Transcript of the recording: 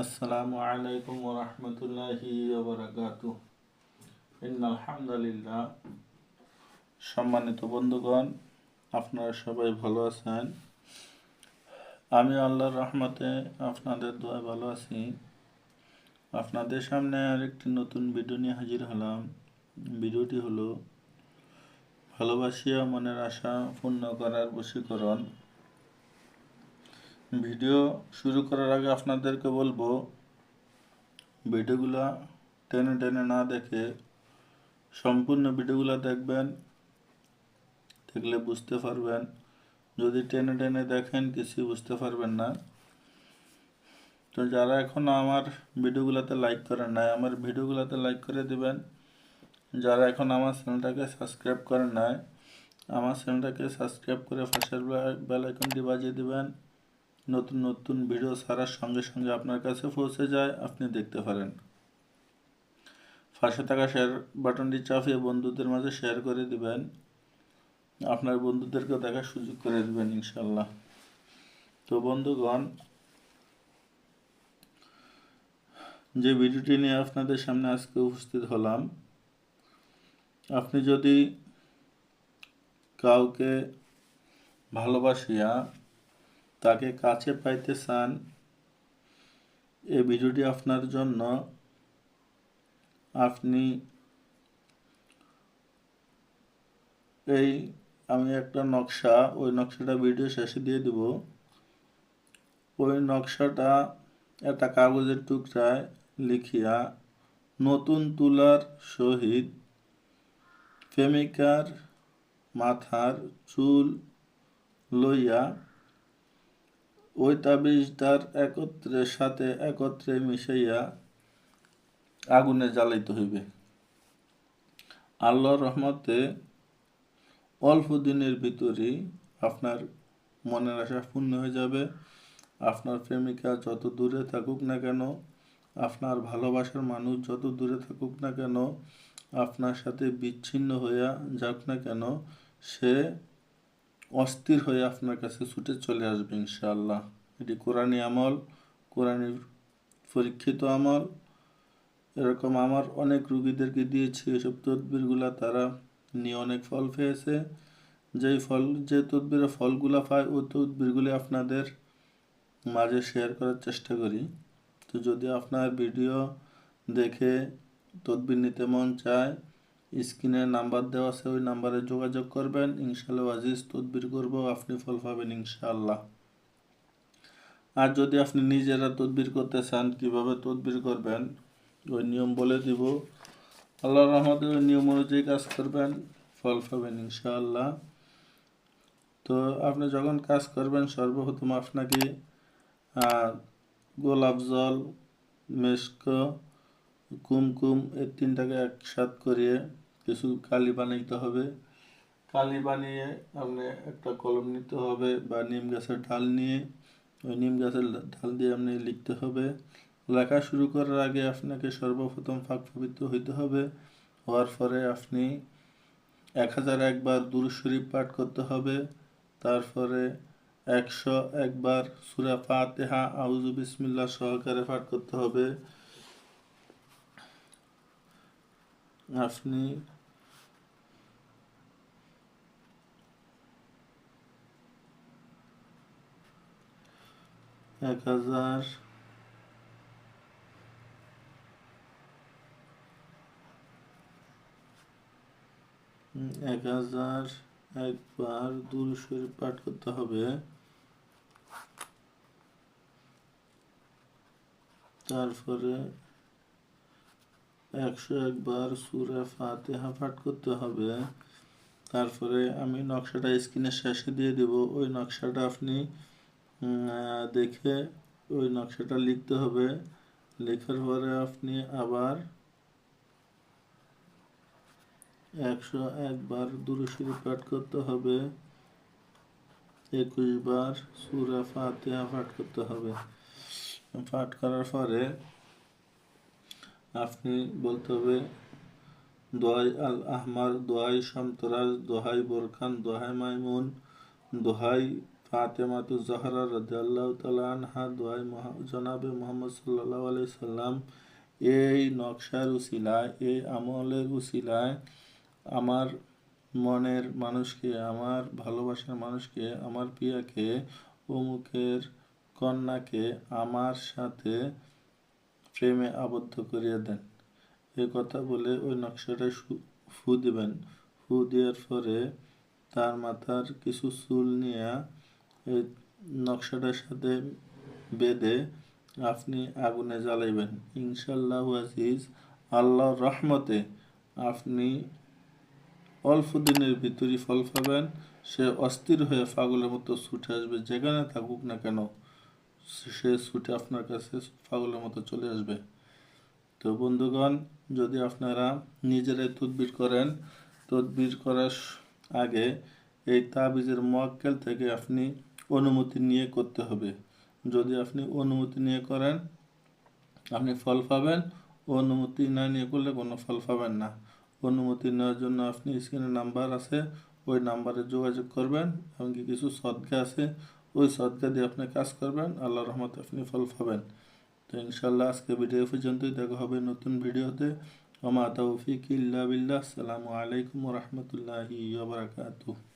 আসসালামু আলাইকুম ওরহমতুল্লাহি আলহামদুলিল্লাহ সম্মানিত বন্ধুগণ, আপনারা সবাই ভালো আছেন? আমি আল্লাহর রহমতে আপনাদের দোয়া ভালো আছি। আপনাদের সামনে আরেকটি নতুন ভিডিও নিয়ে হাজির হলাম। ভিডিওটি হলো ভালোবাসিয়া মনের আশা পূর্ণ করার বশীকরণ। ভিডিও শুরু করার আগে আপনাদেরকে বলব, ভিডিওগুলো টেনে টেনে না দেখে সম্পূর্ণ ভিডিওগুলো দেখবেন, দেখলে বুঝতে পারবেন। যদি টেনে টেনে দেখেন কিছু বুঝতে পারবেন না। তো যারা এখন আমার ভিডিওগুলোতে লাইক করেন নাই, আমার ভিডিওগুলোতে লাইক করে দিবেন। যারা এখন আমার চ্যানেলটাকে সাবস্ক্রাইব করেন নাই, আমার চ্যানেলটাকে সাবস্ক্রাইব করে পাশের বেল আইকনটি বাজিয়ে দিবেন। নতুন নতুন ভিডিও ছাড়ার সঙ্গে সঙ্গে আপনার কাছে পৌঁছে যায়, আপনি দেখতে পারেন। পাশে থাকা শেয়ার বাটনটি চাপিয়ে বন্ধুদের মাঝে শেয়ার করে দিবেন। আপনার বন্ধুদেরকে দেখার সুযোগ করে দেবেন ইনশাল্লাহ তো বন্ধুগণ, যে ভিডিওটি নিয়ে আপনাদের সামনে আজকে উপস্থিত হলাম, আপনি যদি কাউকে ভালোবাসিয়া তাকে কাছে পাইতে চান এই ভিডিওটি আপনার জন্য। আপনি এই, আমি একটা নকশা, ওই নকশাটা ভিডিও শেষে দিয়ে দেব। ওই নকশাটা একটা কাগজের টুকরায় লিখিয়া নতুন তুলার সহিত প্রেমিকার মাথার চুল লইয়া ওই তাবিজটার একত্রের সাথে একত্রে মিশাইয়া আগুনে জ্বালাইতে হইবে। আল্লাহর রহমতে অল্প দিনের ভিতরেই আপনার মনের আশা পূর্ণ হয়ে যাবে। আপনার প্রেমিকা যত দূরে থাকুক না কেন, আপনার ভালোবাসার মানুষ যত দূরে থাকুক না কেন, আপনার সাথে বিচ্ছিন্ন হইয়া যাক না কেন, সে অস্থির হয়ে আপনার কাছে ছুটে চলে আসবে ইনশাআল্লাহ। এটি কোরআনী আমল, কোরআনের পরীক্ষিত আমল। এরকম আমার অনেক রুগীদেরকে দিয়েছি, এসব তদবিরগুলা তারা নিয়ে অনেক ফল পেয়েছে। যেই ফল, যে তদবিরে ফলগুলা পায়, ওই তদবিরগুলি আপনাদের মাঝে শেয়ার করার চেষ্টা করি। তো যদি আপনার ভিডিও দেখে তদবির নিতে মন চায় স্ক্রিনে নাম্বার দেওয়া আছে, ওই নাম্বারে যোগাযোগ করবেন। ইনশাল্লাহ আজিজ, তদবির করব, আপনি ফল পাবেন ইনশাআল্লাহ। আর যদি আপনি নিজেরা তদবির করতে চান, কীভাবে তদবির করবেন, ওই নিয়ম বলে দিব। আল্লাহ রহমতে ওই নিয়ম অনুযায়ী কাজ করবেন, ফল পাবেন ইনশাআল্লাহ। তো আপনি যখন কাজ করবেন, সর্বপ্রথম আপনাকে গোলাপ জল মেস্ক কুমকুম, এই তিনটাকে একসাথ করিয়ে কিছু কালি বানাইতে হবে, কালি বানিয়ে আপনি একটা কলম নিতে হবে বা নিম গাছের ঢাল নিয়ে, ওই নিম গাছের ঢাল দিয়ে আপনি লিখতে হবে। লেখা শুরু করার আগে আপনাকে সর্বপ্রথম ফাঁক পবিত্র হইতে হবে। হওয়ার পরে আপনি এক হাজার একবার দুরু শরীফ পাঠ করতে হবে। তারপরে একশো একবার সুরা ফাতেহা আউজু বিসমিল্লা সহকারে পাঠ করতে হবে। আপনি এক হাজার। এক হাজার। একবার দূর পাঠ করতে হবে। তারপরে একশো একবার সুরা ফাতেহা পাঠ করতে হবে। তারপরে আমি নকশাটা স্ক্রিনের শেষে দিয়ে দেব। ওই নকশাটা আপনি দেখে ওই নকশাটা লিখতে হবে। লেখার পরে আপনি আবার একশো একবার দুরুশরী পাঠ করতে হবে। একুশ বার সুরা ফাতেহা পাঠ করতে হবে। পাঠ করার পরে আপনি বলতে হবে দোহাই আল আহমার দোহাই সন্তরাজ দোহাই বোরখান দোহাই মাইমুন, দোহাই ফাতেমাতু জহরা রদাল্লাহ তালা আনহা দোয়াই জনাবে মোহাম্মদ সাল্লাহ সাল্লাম, এই নকশার উসিলায়, এই আমলের উসিলায় আমার মনের মানুষকে, আমার ভালোবাসার মানুষকে, আমার পিয়াকে অমুকের কন্যাকে আমার সাথে প্রেমে আবদ্ধ করিয়ে দেন। এ কথা বলে ওই নকশাটা ফু দিবেন। ফু দেওয়ার পরে তার মাথার কিছু চুল নিয়ে নকশাটার সাথে বেঁধে আপনি আগুনে জ্বালাইবেন। ইনশাল্লাহ আজিজ, আল্লাহর রহমতে আপনি অল্প দিনের ভিতরই ফল পাবেন। সে অস্থির হয়ে পাগলের মতো ছুটে আসবে, যেখানে থাকুক না কেন। সে ছুটে আপনার কাছে পাগলের মতো চলে আসবে। তো বন্ধুগণ, যদি আপনারা নিজেরাই তদবির করেন, তদবির করার আগে এই তাবিজের মোয়াক্কেল থেকে আপনি অনুমতি নিয়ে করতে হবে। যদি আপনি অনুমতি নিয়ে করেন, আপনি ফল পাবেন। অনুমতি না নিয়ে করলে কোনো ফল পাবেন না। অনুমতি নেওয়ার জন্য আপনি স্ক্রিনে নাম্বার আছে, ওই নাম্বারে যোগাযোগ করবেন এমনকি কিছু সদকা আছে, ওই সদকা দিয়ে আপনি কাজ করবেন। আল্লাহ রহমতে আপনি ফল পাবেন। তো ইনশাল্লাহ আজকে ভিডিও পর্যন্তই। দেখা হবে নতুন ভিডিওতে ওমা তৌফিক ইল্লা বিল্লাহ। আসসালামু আলাইকুম রহমতুল্লাহি বারাকাতুহ।